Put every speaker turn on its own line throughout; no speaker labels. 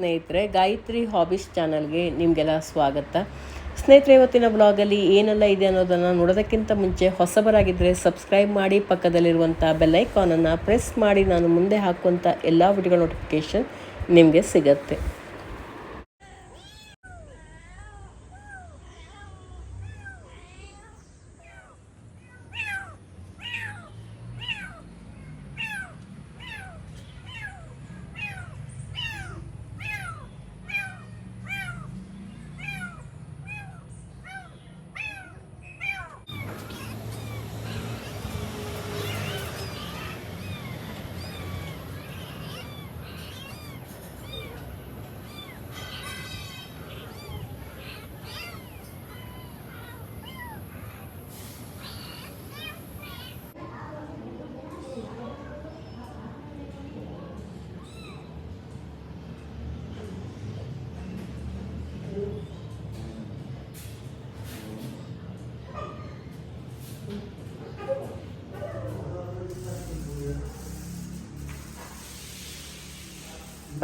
ಸ್ನೇಹಿತರೆ, ಗಾಯತ್ರಿ ಹಾಬೀಸ್ ಚಾನಲ್ಗೆ ನಿಮಗೆಲ್ಲ ಸ್ವಾಗತ. ಸ್ನೇಹಿತರೆ, ಇವತ್ತಿನ ಬ್ಲಾಗಲ್ಲಿ ಏನೆಲ್ಲ ಇದೆ ಅನ್ನೋದನ್ನು ನೋಡೋದಕ್ಕಿಂತ ಮುಂಚೆ ಹೊಸಬರಾಗಿದ್ದರೆ ಸಬ್ಸ್ಕ್ರೈಬ್ ಮಾಡಿ, ಪಕ್ಕದಲ್ಲಿರುವಂಥ ಬೆಲ್ಲೈಕಾನನ್ನು ಪ್ರೆಸ್ ಮಾಡಿ, ನಾನು ಮುಂದೆ ಹಾಕುವಂಥ ಎಲ್ಲ ವಿಡಿಯೋ ನೋಟಿಫಿಕೇಷನ್ ನಿಮಗೆ ಸಿಗತ್ತೆ.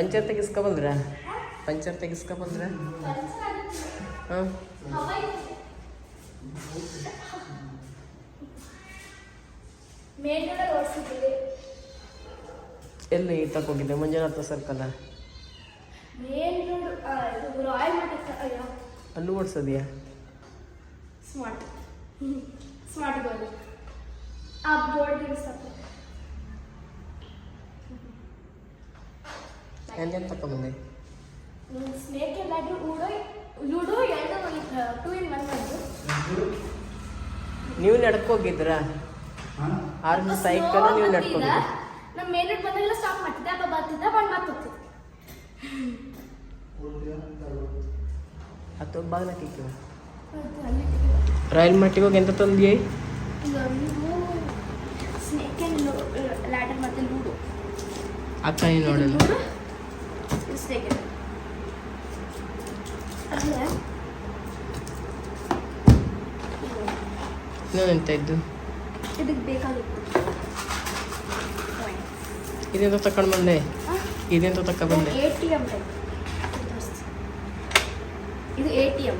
ಪಂಚರ್ ತೆಗಿಸ್ಕೊ ಬಂದ್ರ? ಪಂಚರ್ ತೆಗಿಸ್ಕೊ ಬಂದ್ರ? ಹಾಂ. ಎಲ್ಲಿ ತಗೋಗಿದ್ದೆ ಮಂಜುನಾಥ ಸರ್ಕಲ್ ಅಲ್ಲೂ ಓಡಿಸೋದಿಯಾ?
ಸ್ಮಾರ್ಟ್ ಸ್ಮಾರ್ಟ್ ಬೋರ್ಡ್ ಆ ಬೋರ್ಡ್
ಎಂಜನ್ ತಗೊಂಬಂದೆ
ಸ್ನೇಕ್ ಎಲ್ಲಾದ್ರೂ ಲೂಡೋ ಲೂಡೋ ಎರಡು ಟೂ ಇನ್ ಒನ್ ಬಂದು
ನೀವು ನಡ್ಕೋಗಿದ್ರಾ? ಆರ್ಮಿ ಸೈಕಲ್ ನೀವು ನಡ್ಕೋಗಿದ್ರಿ?
ನಮ್ಮ ಮೇನ್ ರೋಡ್ ಬಂದಾಗೆಲ್ಲ ಸ್ಟಾಪ್ ಮಾಡ್ತಿದ್ದೆ ಅಪ್ಪ ಬರ್ತಿದ್ದೆ ಬಂದು ಮಾತು ಹೋಗ್ತಿದ್ದೆ.
ಹತ್ತು ಬಾಗಿಲ ಕಿಕ್ಕಿವ ರೈಲ್ ಮಟ್ಟಿಗೆ ಹೋಗಿ ಎಂತ ತಂದಿಯೇ?
ಸ್ನೇಕ್ ಲ್ಯಾಡರ್ ಮತ್ತೆ ಲೂಡೋ.
ಅಕ್ಕ ನೀನು ನೋಡಲ್ಲ.
No,
no, ಇದ್ದು
ಇದಕ್ಕೆ ಬೇಕಾಗಿತ್ತು
ಇದೆಂತ ತಕೊಂಡು ಬಂದೆ ಇದೆಂತ ತಕ್ಕ ಬಂದೆ
ಎ ಟಿ ಎಂ ಇದು ಎ ಟಿ ಎಂ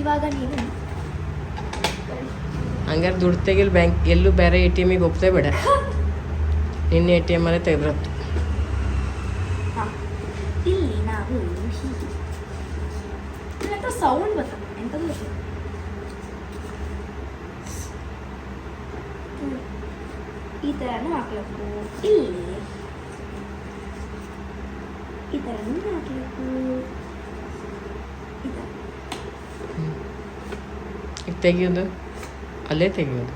ಇವಾಗ ನೀನು
ಹಂಗಾರೆ ದುಡ್ಡು ತೆಗಿಲ್ ಬ್ಯಾಂಕ್ ಎಲ್ಲೂ ಬೇರೆ ಎ ಟಿ ಎಮ್ಮಿಗೆ ಹೋಗ್ತೇ ಬೇಡ. ನಿನ್ನೆ ಎ ಟಿ ಎಂ ಅಲ್ಲೇ ತೆಗೆದ್ರತ್ತು
ಹಾ. ಇಲ್ಲಿ సౌండ్ ಎಂಥದ್ದು ಗೊತ್ತಿಲ್ಲ ಹ್ಮ್. ಈ ಥರನೂ ಹಾಕ್ಬೇಕು. ಇಲ್ಲಿ. ಈ ಥರನೂ ಹಾಕ್ಬೇಕು.
ತೆಗಿಯೋದು? ಅಲ್ಲೇ ತೆಗಿಯೋದು?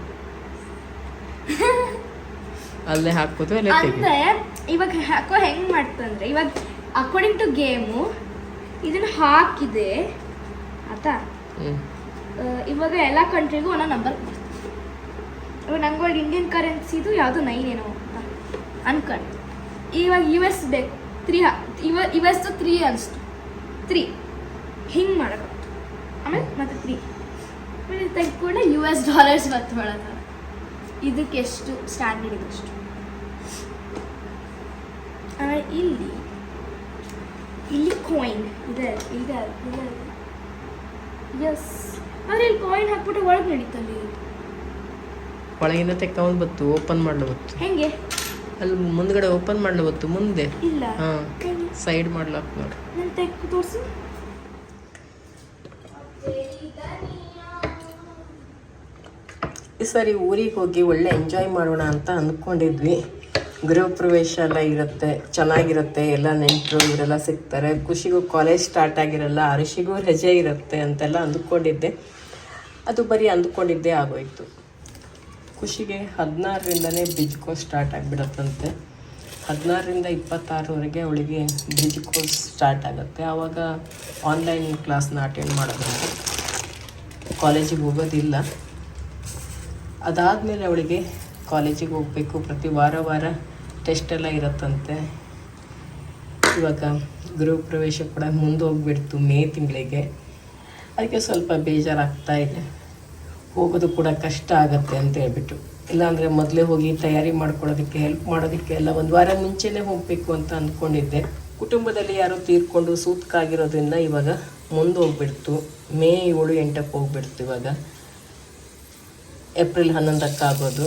ಅಲ್ಲೇ ಹಾಕ್ಬೋದು ಅಲ್ಲೇ ತೆಗಿಯೋದು?
ಇವಾಗ ಹಾಕೋ ಹೆಂಗ್ ಮಾಡ್ತಂದ್ರೆ ಇವಾಗ ಅಕಾರ್ಡಿಂಗ್ ಟು ಗೇಮು ಇದನ್ನು ಹಾಕಿದೆ. ಆಯ್ತಾ? ಇವಾಗ ಎಲ್ಲ ಕಂಟ್ರಿಗೂ ಒಂದೊಂದು ನಂಬರ್ ಇವಾಗ ನಂಗೆ ಒಳಗೆ ಇಂಡಿಯನ್ ಕರೆನ್ಸಿದು ಯಾವುದು ನೈನ್ ಏನೋ ಅಂತ ಅನ್ಕೊಂಡು ಇವಾಗ ಯು ಎಸ್ ಬೇಕು. ತ್ರೀ ಇವ ಯು ಎಸ್ ತ್ರೀ ಅನಿಸ್ತು. ತ್ರೀ ಹಿಂಗೆ ಮಾಡಬೇಕು ಆಮೇಲೆ ಮತ್ತೆ ತ್ರೀ ಆಮೇಲೆ ತೆಗೆದುಕೊಂಡೆ ಯು ಎಸ್ ಡಾಲರ್ಸ್ ಬರ್ತು ಮಾಡೋದು ಇದಕ್ಕೆ ಎಷ್ಟು ಸ್ಟ್ಯಾಂಡರ್ಡ್ ಎಷ್ಟು ಆಮೇಲೆ ಇಲ್ಲಿ ಇಲ್ಲಿ ಕಾಯಿನ್ ಇದೆ ಇದೆ ಇದೆ. ಎಸ್ ಆದ್ರೆ ಇಲ್ಲಿ ಕಾಯಿನ್ ಹಾಕ್ಬಿಟ್ಟು ಒಳಗೆ ನಡೀತಲ್ಲಿ
ಒಳಗಿಂದ ತೆಕ್ಕೊಂಡ್ ಬತ್ತು ಓಪನ್ ಮಾಡ್ಲು ಬತ್ತು
ಹೆಂಗೆ?
ಅಲ್ಲಿ ಮುಂದ್ಗಡೆ ಓಪನ್ ಮಾಡ್ಲು ಬತ್ತು ಮುಂದೆ.
ಇಲ್ಲ.
ಹಾಂ ಸೈಡ್ ಮಾಡ್ಲಾಕ್ ನೋಡಿ.
ನಾನು ತೆಗ್ದು ತೋರಿಸು.
ಈ ಸರಿ ಊರಿಗೆ ಹೋಗಿ ಒಳ್ಳೆ ಎಂಜಾಯ್ ಮಾಡೋಣ ಅಂತ ಅಂದ್ಕೊಂಡಿದ್ವಿ. ಗೃಹ ಪ್ರವೇಶ ಎಲ್ಲ ಇರುತ್ತೆ, ಚೆನ್ನಾಗಿರುತ್ತೆ, ಎಲ್ಲ ನೆಂಟರು ಇವರೆಲ್ಲ ಸಿಗ್ತಾರೆ. ಖುಷಿಗೂ ಕಾಲೇಜ್ ಸ್ಟಾರ್ಟ್ ಆಗಿರಲ್ಲ, ಅರಿಶಿಗೂ ರಜೆ ಇರುತ್ತೆ ಅಂತೆಲ್ಲ ಅಂದ್ಕೊಂಡಿದ್ದೆ. ಅದು ಬರೀ ಅಂದ್ಕೊಂಡಿದ್ದೇ ಆಗೋಯ್ತು. ಖುಷಿಗೆ ಹದಿನಾರರಿಂದನೇ ಬ್ರಿಜ್ ಕೋರ್ಸ್ ಸ್ಟಾರ್ಟ್ ಆಗಿಬಿಡತ್ತಂತೆ. ಹದಿನಾರರಿಂದ ಇಪ್ಪತ್ತಾರವರೆಗೆ ಅವಳಿಗೆ ಬ್ರಿಜ್ ಕೋರ್ಸ್ ಸ್ಟಾರ್ಟ್ ಆಗುತ್ತೆ. ಆವಾಗ ಆನ್ಲೈನ್ ಕ್ಲಾಸ್ನ ಅಟೆಂಡ್ ಮಾಡೋದಂತೆ. ಕಾಲೇಜಿಗೆ ಹೋಗೋದಿಲ್ಲ. ಅದಾದಮೇಲೆ ಅವಳಿಗೆ ಕಾಲೇಜಿಗೆ ಹೋಗಬೇಕು. ಪ್ರತಿ ವಾರ ವಾರ ಟೆಸ್ಟ್ ಎಲ್ಲ ಇರುತ್ತಂತೆ. ಇವಾಗ ಗೃಹ ಪ್ರವೇಶ ಕೂಡ ಮುಂದೆ ಹೋಗ್ಬಿಡ್ತು ಮೇ ತಿಂಗಳಿಗೆ. ಅದಕ್ಕೆ ಸ್ವಲ್ಪ ಬೇಜಾರಾಗ್ತಾ ಇದೆ. ಹೋಗೋದು ಕೂಡ ಕಷ್ಟ ಆಗತ್ತೆ ಅಂತ ಹೇಳ್ಬಿಟ್ಟು. ಇಲ್ಲಾಂದರೆ ಮೊದಲೇ ಹೋಗಿ ತಯಾರಿ ಮಾಡ್ಕೊಳ್ಳೋದಕ್ಕೆ ಹೆಲ್ಪ್ ಮಾಡೋದಕ್ಕೆ ಎಲ್ಲ ಒಂದು ವಾರ ಮುಂಚೆನೇ ಹೋಗಬೇಕು ಅಂತ ಅಂದ್ಕೊಂಡಿದ್ದೆ. ಕುಟುಂಬದಲ್ಲಿ ಯಾರೋ ತೀರ್ಕೊಂಡು ಸೂತ್ಕಾಗಿರೋದ್ರಿಂದ ಇವಾಗ ಮುಂದೆ ಹೋಗ್ಬಿಡ್ತು. ಮೇ ಏಳು ಎಂಟಕ್ಕೆ ಹೋಗ್ಬಿಡ್ತು ಇವಾಗ. ಏಪ್ರಿಲ್ ಹನ್ನೊಂದಕ್ಕೆ ಆಗೋದು.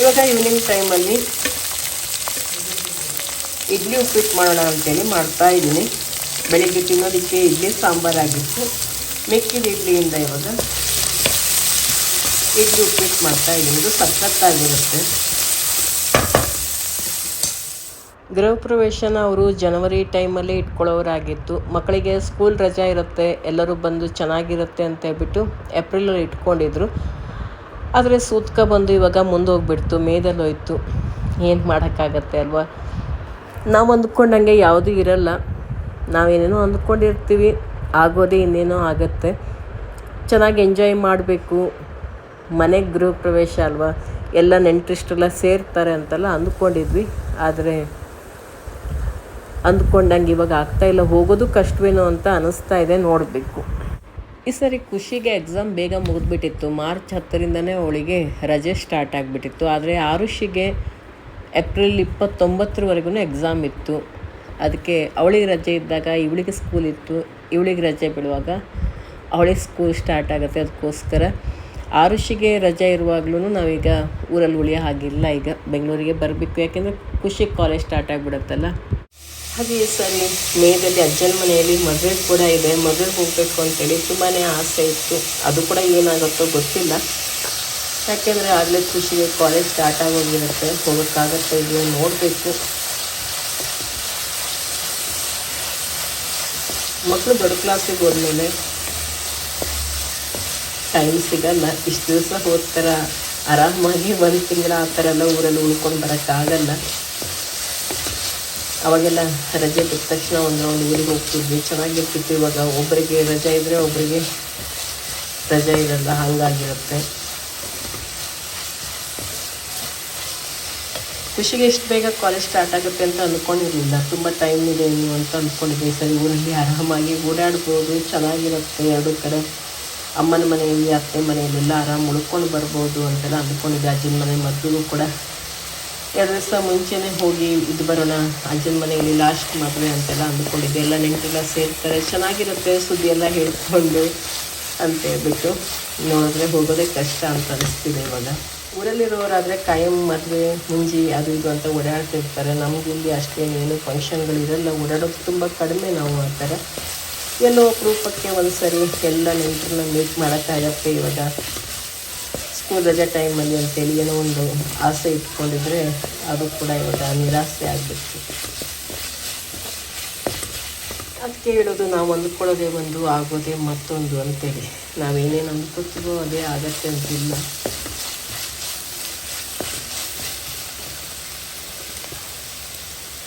ಇವಾಗ ಈವ್ನಿಂಗ್ ಟೈಮಲ್ಲಿ ಇಡ್ಲಿ ಉಪ್ಪಿಟ್ಟು ಮಾಡೋಣ ಅಂತೇಳಿ ಮಾಡ್ತಾ ಇದ್ದೀನಿ. ಬೆಳಿಗ್ಗೆ ತಿನ್ನೋದಕ್ಕೆ ಇಡ್ಲಿ ಸಾಂಬಾರಾಗಿತ್ತು ಮೆಕ್ಕಿದ ಇಡ್ಲಿಯಿಂದ ಇವಾಗ ಇಡ್ಲಿ ಉಪ್ಪಿಟ್ಟು ಮಾಡ್ತಾ ಇದ್ದೀನಿ. ಇದು ಸಖತ್ತಾಗಿರುತ್ತೆ ಗೃಹ ಪ್ರವೇಶನ ಅವರು ಜನವರಿ ಟೈಮಲ್ಲಿ ಇಟ್ಕೊಳ್ಳೋರಾಗಿತ್ತು. ಮಕ್ಕಳಿಗೆ ಸ್ಕೂಲ್ ರಜೆ ಇರುತ್ತೆ, ಎಲ್ಲರೂ ಬಂದು ಚೆನ್ನಾಗಿರುತ್ತೆ ಅಂತ ಹೇಳ್ಬಿಟ್ಟು ಏಪ್ರಿಲಲ್ಲಿ ಇಟ್ಕೊಂಡಿದ್ರು. ಆದರೆ ಸೂತ್ಕ ಬಂದು ಇವಾಗ ಮುಂದೆ ಹೋಗ್ಬಿಡ್ತು, ಮೇದಲ್ಲಿ ಹೋಯ್ತು. ಏನು ಮಾಡೋಕ್ಕಾಗತ್ತೆ ಅಲ್ವಾ? ನಾವು ಅಂದ್ಕೊಂಡಂಗೆ ಯಾವುದೂ ಇರಲ್ಲ. ನಾವೇನೇನೋ ಅಂದ್ಕೊಂಡಿರ್ತೀವಿ, ಆಗೋದೇ ಇನ್ನೇನೋ ಆಗುತ್ತೆ. ಚೆನ್ನಾಗಿ ಎಂಜಾಯ್ ಮಾಡಬೇಕು. ಮನೆಗೆ ಗೃಹ ಪ್ರವೇಶ ಅಲ್ವಾ? ಎಲ್ಲ ನೆಂಟರಿಷ್ಟೆಲ್ಲ ಸೇರ್ತಾರೆ ಅಂತೆಲ್ಲ ಅಂದ್ಕೊಂಡಿದ್ವಿ. ಆದರೆ ಅಂದ್ಕೊಂಡಂಗೆ ಇವಾಗ ಆಗ್ತಾ ಇಲ್ಲ, ಹೋಗೋದು ಕಷ್ಟವೇನೋ ಅಂತ ಅನಿಸ್ತಾ ಇದೆ, ನೋಡಬೇಕು. ಈ ಸರಿ ಖುಷಿಗೆ ಎಕ್ಸಾಮ್ ಬೇಗ ಮುಗಿದ್ಬಿಟ್ಟಿತ್ತು. ಮಾರ್ಚ್ ಹತ್ತರಿಂದನೇ ಅವಳಿಗೆ ರಜೆ ಸ್ಟಾರ್ಟ್ ಆಗಿಬಿಟ್ಟಿತ್ತು. ಆದರೆ ಆರುಷಿಗೆ ಏಪ್ರಿಲ್ ಇಪ್ಪತ್ತೊಂಬತ್ತರವರೆಗೂ ಎಕ್ಸಾಮ್ ಇತ್ತು. ಅದಕ್ಕೆ ಅವಳಿಗೆ ರಜೆ ಇದ್ದಾಗ, ಇವಳಿಗೆ ಸ್ಕೂಲ್ ಇತ್ತು. ಇವಳಿಗೆ ರಜೆ ಬಿಡುವಾಗ ಅವಳಿಗೆ ಸ್ಕೂಲ್ ಸ್ಟಾರ್ಟ್ ಆಗುತ್ತೆ ಅದಕ್ಕೋಸ್ಕರ. ಆರುಷಿಗೆ ರಜೆ ಇರುವಾಗ್ಲೂ ನಾವೀಗ ಊರಲ್ಲಿ ಉಳಿಯೋ ಹಾಗಿಲ್ಲ ಈಗ. ಬೆಂಗಳೂರಿಗೆ ಬರಬೇಕು. ಯಾಕೆಂದರೆ ಖುಷಿಗೆ ಕಾಲೇಜ್ ಸ್ಟಾರ್ಟ್ ಆಗಿಬಿಡುತ್ತಲ್ಲ. ಹಾಗೆ ಸರಿ, ಮೇದಲ್ಲಿ ಅಜ್ಜನ ಮನೆಯಲ್ಲಿ ಮದುವೆ ಕೂಡ ಇದೆ. ಮದುವೆಗೆ ಹೋಗಬೇಕು ಅಂತೇಳಿ ತುಂಬಾ ಆಸೆ ಇತ್ತು. ಅದು ಕೂಡ ಏನಾಗುತ್ತೋ ಗೊತ್ತಿಲ್ಲ. ಯಾಕೆಂದರೆ ಆಗಲೇ ಖುಷಿಗೆ ಕಾಲೇಜ್ ಸ್ಟಾರ್ಟ್ ಆಗೋಗಿರುತ್ತೆ. ಹೋಗೋಕ್ಕಾಗತ್ತೆ ಇದೆಯೋ ನೋಡಬೇಕು. ಮಕ್ಕಳು ದೊಡ್ಡ ಕ್ಲಾಸಿಗೆ ಹೋದ್ಮೇಲೆ ಟೈಮ್ ಸಿಗಲ್ಲ. ಇಷ್ಟು ದಿವಸ ಹೋಗ್ತಾರ? ಆರಾಮಾಗಿ ಒಂದು ತಿಂಗಳ ಆ ಥರ ಎಲ್ಲ ಊರಲ್ಲಿ ಉಳ್ಕೊಂಡು ಬರೋಕ್ಕಾಗಲ್ಲ. ಅವಾಗೆಲ್ಲ ರಜೆ ಬಿಟ್ಟ ತಕ್ಷಣ ಒಂದು ಊರಿಗೆ ಹೋಗ್ತಿದ್ವಿ. ಚೆನ್ನಾಗಿರ್ತಿತ್ತು ಇವಾಗ. ಒಬ್ಬರಿಗೆ ರಜೆ ಇದ್ದರೆ ಒಬ್ಬರಿಗೆ ರಜೆ ಇರಲ್ಲ, ಹಾಗಾಗಿರುತ್ತೆ. ಖುಷಿಗೆ ಎಷ್ಟು ಬೇಗ ಕಾಲೇಜ್ ಸ್ಟಾರ್ಟ್ ಆಗುತ್ತೆ ಅಂತ ಅಂದ್ಕೊಂಡಿರಲಿಲ್ಲ ತುಂಬ ಟೈಮ್ ಇದೆ ಇನ್ನು ಅಂತ ಅಂದ್ಕೊಂಡಿದ್ವಿ ಸರಿ, ಊರಲ್ಲಿ ಆರಾಮಾಗಿ ಓಡಾಡ್ಬೋದು, ಚೆನ್ನಾಗಿರುತ್ತೆ ಎರಡು ಕಡೆ. ಅಮ್ಮನ ಮನೆಯಲ್ಲಿ, ಅತ್ತೆ ಮನೆಯಲ್ಲೆಲ್ಲ ಆರಾಮ್ ಉಳ್ಕೊಂಡು ಬರ್ಬೋದು ಅಂತೆಲ್ಲ ಅಂದ್ಕೊಂಡಿದ್ದೆ ಅಜ್ಜಿನ ಮನೆ ಮದ್ದು ಕೂಡ. ಎರಡು ದಿವಸ ಮುಂಚೆನೇ ಹೋಗಿ ಇದು ಬರೋಣ, ಅಜ್ಜನ ಮನೆಯಲ್ಲಿ ಲಾಸ್ಟ್ ಮದುವೆ ಅಂತೆಲ್ಲ ಅಂದ್ಕೊಂಡಿದ್ದೆ. ಎಲ್ಲ ನೆಂಟರೆಲ್ಲ ಸೇರ್ತಾರೆ. ಚೆನ್ನಾಗಿರುತ್ತೆ ಸುದ್ದಿ ಎಲ್ಲ ಹೇಳ್ಕೊಂಡು ಅಂತ ಹೇಳ್ಬಿಟ್ಟು ನೋಡಿದ್ರೆ ಹೋಗೋದೇ ಕಷ್ಟ ಅಂತ ಅನಿಸ್ತಿದೆ ಇವಾಗ. ಊರಲ್ಲಿರೋರಾದರೆ ಕಾಯಂ ಮದುವೆ, ಮುಂಜಿ ಅದು ಇದು ಅಂತ ಓಡಾಡ್ತಿರ್ತಾರೆ. ನಮಗಿಲ್ಲಿ ಅಷ್ಟೇನೇನು ಫಂಕ್ಷನ್ಗಳು ಇರಲ್ಲ. ಓಡಾಡೋದು ತುಂಬ ಕಡಿಮೆ ನಾವು ಥರ. ಎಲ್ಲೋ ಅಪರೂಪಕ್ಕೆ ಒಂದು ಸರಿ ಎಲ್ಲ ನೆಂಟರನ್ನ ಮೀಟ್ ಮಾಡೋಕ್ಕಾಗತ್ತೆ ಇವಾಗ. ಸ್ಕೂಲ್ ರಜೆ ಟೈಮಲ್ಲಿ ಅಂತೇಳಿ ಏನೋ ಒಂದು ಆಸೆ ಇಟ್ಕೊಂಡಿದ್ರೆ ಅದು ಕೂಡ ಇವಾಗ ನಿರಾಸೆ ಆಗಬೇಕು ಅದಕ್ಕೆ ಹೇಳೋದು, ನಾವು ಅಂದ್ಕೊಳ್ಳೋದೇ ಒಂದು, ಆಗೋದೇ ಮತ್ತೊಂದು ಅಂತೇಳಿ. ನಾವೇನೇನು ಅಂದ್ಕೋತೀವೋ ಅದೇ ಆಗತ್ತೆ ಅಂತಿಲ್ಲ.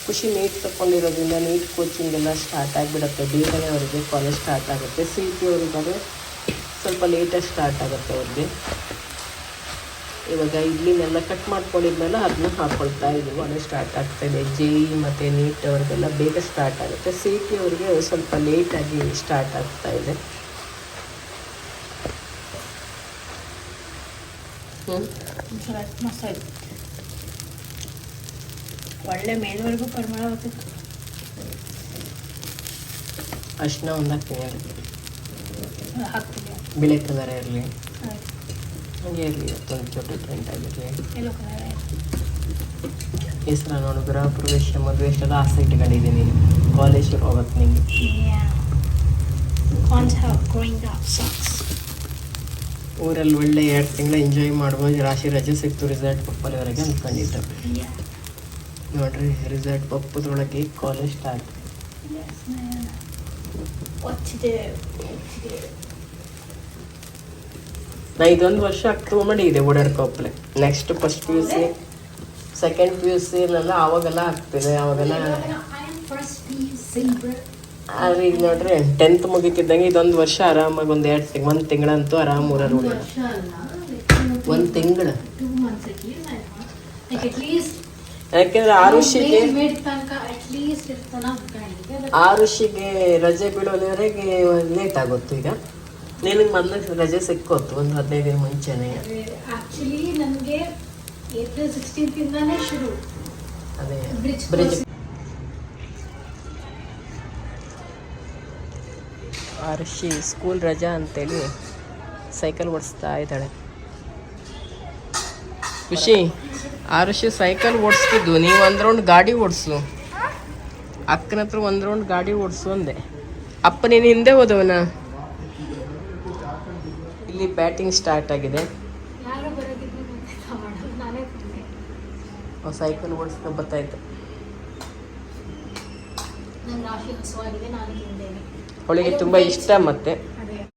ಖುಷಿ ನೀಟ್ ತಗೊಂಡಿರೋದ್ರಿಂದ ನೀಟ್ ಕೋಚಿಂಗ್ ಎಲ್ಲ ಸ್ಟಾರ್ಟ್ ಆಗಿಬಿಡುತ್ತೆ. ಬೇಗನೆ ಅವರಿಗೆ ಕಾಲೇಜ್ ಸ್ಟಾರ್ಟ್ ಆಗುತ್ತೆ. ಸಿ ಟಿ ಸ್ವಲ್ಪ ಲೇಟಾಗಿ ಸ್ಟಾರ್ಟ್ ಆಗುತ್ತೆ ಅವ್ರಿಗೆ. ಇವಾಗ ಇಡ್ಲಿನೆಲ್ಲ ಕಟ್ ಮಾಡ್ಕೊಂಡಿದ್ಮೇಲೆ ಅದನ್ನ ಹಾಕ್ಕೊಳ್ತಾ ಇದ್ದೀವಿ. ಅದೇ ಸ್ಟಾರ್ಟ್ ಆಗ್ತಾ ಇದೆ ಜೆ ಇ ಮತ್ತು ನೀಟ್ ಅವ್ರಿಗೆಲ್ಲ ಬೇಗ ಸ್ಟಾರ್ಟ್ ಆಗುತ್ತೆ. ಸಿ ಟಿ ಅವ್ರಿಗೆ ಸ್ವಲ್ಪ ಲೇಟಾಗಿ ಸ್ಟಾರ್ಟ್ ಆಗ್ತಾ ಇದೆ.
ಒಳ್ಳೆ ಮೇಲ್ವರೆಗೂ ಪರಿಮಳ
ಅರ್ಶಿನ ಒಂದು ಹಾಕ್ತೀನಿ. ಬಿಳೆ ಕಲರ್ ಇರಲಿ. ಹಾಗೆ ಇರಲಿ ಒಂದು ಚೋಟ ಟ್ರೆಂಟ್ ಆಗಿರಲಿ
ಎಲ್ಲೋ ಕಲರ್
ಹೆಸರ ನೋಡು ಗೃಹ ಪ್ರವೇಶ ಮದುವೆ ಎಷ್ಟೆಲ್ಲ ಆಸೆ ಇಟ್ಕೊಂಡಿದ್ದೀನಿ ಕಾಲೇಜ್ ಶುರು ಹೋಗುತ್ತೆ ನಿಂಗೆ
Can't help growing up sucks.
ಊರಲ್ಲಿ ಒಳ್ಳೆ ಎರಡು ತಿಂಗಳು ಎಂಜಾಯ್ ಮಾಡ್ಬೋದು ರಾಶಿ ರಜೆ ಸಿಕ್ತು ರಿಸಲ್ಟ್ ಪಪ್ಪಲಿವರೆಗೆ ಅಂದ್ಕೊಂಡಿದ್ದೆ
Yeah.
ನೋಡ್ರಿ result ಪಪ್ಪದ್ರೊಳಗೆ college start
Yes, man. What to do? What to do?
ನಾ ಇದೊಂದು ವರ್ಷ ಅಕ್ಟೋಬರ್ ಮಾಡಿದೆ ಓಡಾಡ್ಕೊಪ್ಲೆ next first P U C second P U C ಆಗ್ತಿದೆ
am first PUC, bro.
ಆದ್ರೆ ಈಗ ನೋಡ್ರಿ ಟೆಂತ್ ಮುಗಿತಿದ್ದಂಗೆ ಇದೊಂದು ವರ್ಷ ಆರಾಮಾಗಿ ಒಂದು ಎರಡು ತಿಂಗ್ ಒಂದು ತಿಂಗಳಂತೂ ಆರಾಮ್ ಊರಲ್ಲಿ ಒಂದು ತಿಂಗಳು. ಯಾಕೆಂದ್ರೆ
at least ಇರ್ತಾನ
ಆರುಷಿಗೆ ರಜೆ ಬಿಡೋವರೆಗೆ ಲೇಟ್ ಆಗುತ್ತೆ ಈಗ ನಿನಗೆ ಮೊದಲು ರಜೆ ಸಿಕ್ಕೋತು ಒಂದು ಹದಿನೈದು ದಿನ ಮುಂಚೆನೆ.
ಆಕ್ಚುಲಿ ನನಗೆ
ಏಪ್ರಿಲ್ ಸಿಕ್ಸ್ಟೀನ್ತಿಂದಾನೇ ಶುರು.
ಅದೇ ಬ್ರಿಡ್ಜ್ ಆರ್ಷಿ ಸ್ಕೂಲ್ ರಜಾ ಅಂತೇಳಿ ಸೈಕಲ್ ಓಡಿಸ್ತಾ ಇದ್ದಾಳೆ. ಖುಷಿ ಆರುಷಿ ಸೈಕಲ್ ಓಡಿಸ್ತಿದ್ದು ನೀವು ಒಂದು ರೌಂಡ್ ಗಾಡಿ ಓಡಿಸು. ಅಕ್ಕನ ಹತ್ರ ಒಂದು ರೌಂಡ್ ಗಾಡಿ ಓಡಿಸು ಅಂದೆ. ಅಪ್ಪ ನೀನು ಹಿಂದೆ ಹೋದವನ? ಇಲ್ಲಿ ಬ್ಯಾಟಿಂಗ್ ಸ್ಟಾರ್ಟ್ ಆಗಿದೆ. ಸೈಕಲ್ ಓಡಿಸ್ಕೊಂಡು
ನಾನು ತಿಂದೇನೆ
ಅವಳಿಗೆ ತುಂಬ ಇಷ್ಟ ಮತ್ತೆ.